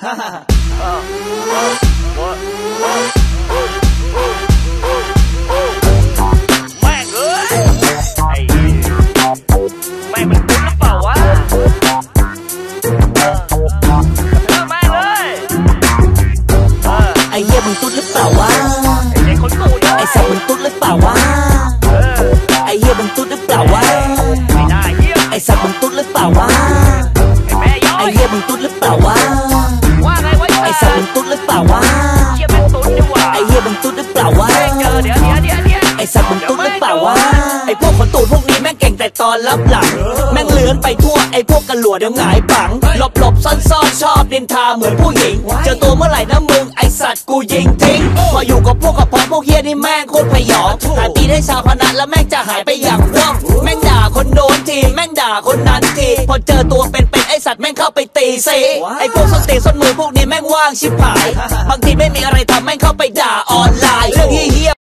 Ha ha. Mang ơi. Mày mình cũng lắm vào quá. Mang ơi. Anh em mình tốt lắm vào quá. Anh sao mình tốt lắm vào quá. ai em mình tốt lắm vào quá. Anh sao mình tốt lắm vào quá. Anh em mình tốt lắm vào quá. หรือเปล่าวะเหี้ยแม่งตุ๋นดีกว่าไอ้เหี้ยมึงตุ๊ดหรือเปล่าวะแม่งเจอเดี๋ยวเดี๋ยวเดี๋ยวเดี๋ยวไอ้สัตว์มึงตุ๊ดหรือเปล่าวะไอ้พวกคนตูดพวกนี้แม่งเก่งแต่ตอนรับหลัง แม่งเลื้อนไปทั่วไอ้พวกกันหลัวเดี๋ยวหงายปังหลบหลบซ่อนซ่อนชอบดินทาเหมือนผู้หญิง เจอตัวเมื่อไหร่นะมึงไอ้สัตว์กูยิงทิ้งพออยู่กับพวกกับพ้องพวกเฮียนี่แม่งโคตรพยองหาตีให้ชาวพนันแล้วแม่งจะหายไปอย่างว่องแม่งด่าคนโดนทีแม่งด่าคนนั้นทีพอเจอตัวเป็นเป็นไอ้ สัตว์แม่งเข้าไปตีซีไอ้พวกส้นตีนส้นมือพวกนี้แม่งว่างชิบหาย บางทีไม่มีอะไรทำแม่งเข้าไปด่าออนไลน์